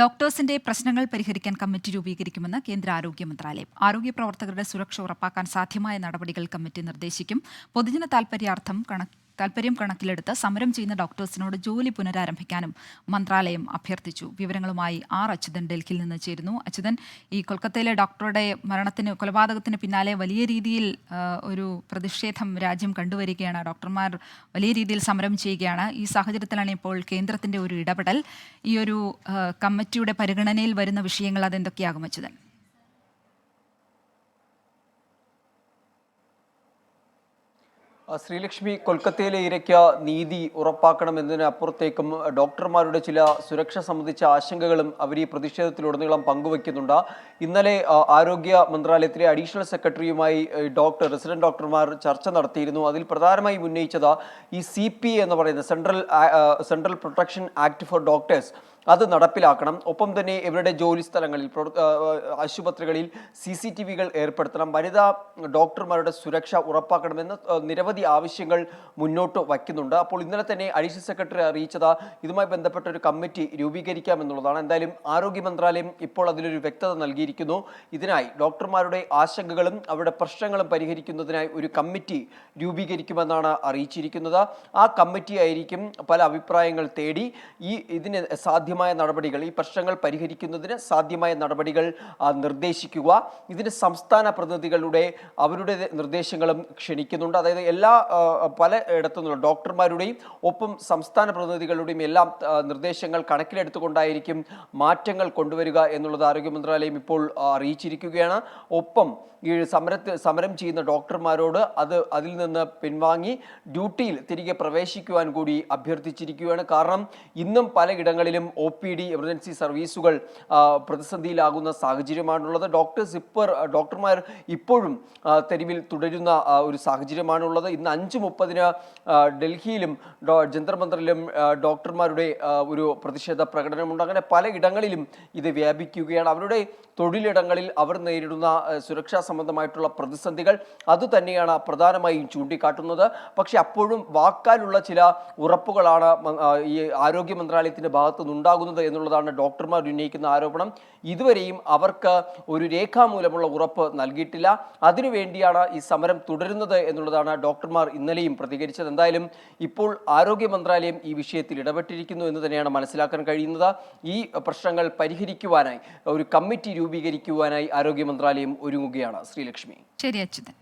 ഡോക്ടേഴ്സിന്റെ പ്രശ്നങ്ങൾ പരിഹരിക്കാൻ കമ്മിറ്റി രൂപീകരിക്കുമെന്ന് കേന്ദ്ര ആരോഗ്യ മന്ത്രാലയം. ആരോഗ്യ പ്രവർത്തകരുടെ സുരക്ഷ ഉറപ്പാക്കാൻ സാധ്യമായ നടപടികൾ കമ്മിറ്റി നിർദ്ദേശിക്കും. പൊതുജന താൽപര്യാർത്ഥം കണ- താൽപര്യം കണക്കിലെടുത്ത് സമരം ചെയ്യുന്ന ഡോക്ടേഴ്സിനോട് ജോലി പുനരാരംഭിക്കാനും മന്ത്രാലയം അഭ്യർത്ഥിച്ചു. വിവരങ്ങളുമായി ആർ അച്യുതൻ ഡൽഹിയിൽ നിന്ന് ചേരുന്നു. അച്യുതൻ ഈ കൊൽക്കത്തയിലെ ഡോക്ടറുടെ മരണത്തിന് കൊലപാതകത്തിന് പിന്നാലെ വലിയ രീതിയിൽ ഒരു പ്രതിഷേധം രാജ്യം കണ്ടുവരികയാണ്. ഡോക്ടർമാർ വലിയ രീതിയിൽ സമരം ചെയ്യുകയാണ്. ഈ സാഹചര്യത്തിലാണ് ഇപ്പോൾ കേന്ദ്രത്തിന്റെ ഒരു ഇടപെടൽ. ഈ ഒരു കമ്മിറ്റിയുടെ പരിഗണനയിൽ വരുന്ന വിഷയങ്ങൾ അതെന്തൊക്കെയാകും അച്യുതൻ? ശ്രീലക്ഷ്മി കൊൽക്കത്തയിലെ ഇരയ്ക്ക് നീതി ഉറപ്പാക്കണമെന്നതിനപ്പുറത്തേക്കും ഡോക്ടർമാരുടെ ചില സുരക്ഷ സംബന്ധിച്ച ആശങ്കകളും അവർ ഈ പ്രതിഷേധത്തിലുടനീളം പങ്കുവയ്ക്കുന്നുണ്ട്. ഇന്നലെ ആരോഗ്യ മന്ത്രാലയത്തിലെ അഡീഷണൽ സെക്രട്ടറിയുമായി ഡോക്ടർ റെസിഡന്റ് ഡോക്ടർമാർ ചർച്ച നടത്തിയിരുന്നു. അതിൽ പ്രധാനമായും ഉന്നയിച്ചത് ഈ സി എന്ന് പറയുന്ന central central protection act for doctors. അത് നടപ്പിലാക്കണം. ഒപ്പം തന്നെ ഇവരുടെ ജോലി സ്ഥലങ്ങളിൽ ആശുപത്രികളിൽ സി സി ടി വികൾ ഏർപ്പെടുത്തണം. വനിതാ ഡോക്ടർമാരുടെ സുരക്ഷ ഉറപ്പാക്കണമെന്ന് നിരവധി ആവശ്യങ്ങൾ മുന്നോട്ട് വയ്ക്കുന്നുണ്ട്. അപ്പോൾ ഇന്നലെ തന്നെ അഡീഷണൽ സെക്രട്ടറി അറിയിച്ചത് ഇതുമായി ബന്ധപ്പെട്ട ഒരു കമ്മിറ്റി രൂപീകരിക്കാമെന്നുള്ളതാണ് എന്തായാലും ആരോഗ്യ മന്ത്രാലയം ഇപ്പോൾ അതിലൊരു വ്യക്തത നൽകിയിരിക്കുന്നു. ഇതിനായി ഡോക്ടർമാരുടെ ആശങ്കകളും അവരുടെ പ്രശ്നങ്ങളും പരിഹരിക്കുന്നതിനായി ഒരു കമ്മിറ്റി രൂപീകരിക്കുമെന്നാണ് അറിയിച്ചിരിക്കുന്നത്. ആ കമ്മിറ്റി ആയിരിക്കും പല അഭിപ്രായങ്ങൾ തേടി ഈ ഇതിന് സാധ്യമായ നടപടികൾ ഈ പ്രശ്നങ്ങൾ പരിഹരിക്കുന്നതിന് സാധ്യമായ നടപടികൾ നിർദ്ദേശിക്കുക. ഇതിന് സംസ്ഥാന പ്രതിനിധികളുടെ അവരുടെ നിർദ്ദേശങ്ങളും ക്ഷണിക്കുന്നുണ്ട്. അതായത് എല്ലാ പല ഇടത്തു നിന്നുള്ള ഡോക്ടർമാരുടെയും ഒപ്പം സംസ്ഥാന പ്രതിനിധികളുടെയും എല്ലാം നിർദ്ദേശങ്ങൾ കണക്കിലെടുത്തുകൊണ്ടായിരിക്കും മാറ്റങ്ങൾ കൊണ്ടുവരിക എന്നുള്ളത് ആരോഗ്യ മന്ത്രാലയം ഇപ്പോൾ അറിയിച്ചിരിക്കുകയാണ്. ഒപ്പം ഈ സമരത്തിൽ സമരം ചെയ്യുന്ന ഡോക്ടർമാരോട് അത് അതിൽ നിന്ന് പിൻവാങ്ങി ഡ്യൂട്ടിയിൽ തിരികെ പ്രവേശിക്കുവാൻ കൂടി അഭ്യർത്ഥിച്ചിരിക്കുകയാണ്. കാരണം ഇന്നും പലയിടങ്ങളിലും ഒ പി ഡി എമർജൻസി സർവീസുകൾ പ്രതിസന്ധിയിലാകുന്ന സാഹചര്യമാണുള്ളത്. ഡോക്ടേഴ്സ് ഇപ്പോൾ ഡോക്ടർമാർ ഇപ്പോഴും തെരുവിൽ തുടരുന്ന ഒരു സാഹചര്യമാണുള്ളത്. ഇന്ന് അഞ്ച് മുപ്പതിന് ഡൽഹിയിലും ജന്തർമന്ത്രിലും ഡോക്ടർമാരുടെ ഒരു പ്രതിഷേധ പ്രകടനമുണ്ട്. അങ്ങനെ പലയിടങ്ങളിലും ഇത് വ്യാപിക്കുകയാണ്. അവരുടെ തൊഴിലിടങ്ങളിൽ അവർ നേരിടുന്ന സുരക്ഷാ സംബന്ധമായിട്ടുള്ള പ്രതിസന്ധികൾ അതുതന്നെയാണ് പ്രധാനമായും ചൂണ്ടിക്കാട്ടുന്നത്. പക്ഷെ അപ്പോഴും വാക്കാലുള്ള ചില ഉറപ്പുകളാണ് ഈ ആരോഗ്യ മന്ത്രാലയത്തിന്റെ ഭാഗത്തു നിന്നുണ്ടാകുന്നത് എന്നുള്ളതാണ് ഡോക്ടർമാർ ഉന്നയിക്കുന്ന ആരോപണം. ഇതുവരെയും അവർക്ക് ഒരു രേഖാമൂലമുള്ള ഉറപ്പ് നൽകിയിട്ടില്ല. അതിനുവേണ്ടിയാണ് ഈ സമരം തുടരുന്നത് എന്നുള്ളതാണ് ഡോക്ടർമാർ ഇന്നലെയും പ്രതികരിച്ചത്. എന്തായാലും ഇപ്പോൾ ആരോഗ്യ മന്ത്രാലയം ഈ വിഷയത്തിൽ ഇടപെട്ടിരിക്കുന്നു എന്ന് തന്നെയാണ് മനസ്സിലാക്കാൻ കഴിയുന്നത്. ഈ പ്രശ്നങ്ങൾ പരിഹരിക്കുവാനായി ഒരു കമ്മിറ്റി രൂപീകരിക്കുവാനായി ആരോഗ്യ മന്ത്രാലയം ഒരുങ്ങുകയാണ്. ശ്രീലക്ഷ്മി. ശരി അച്യുതൻ.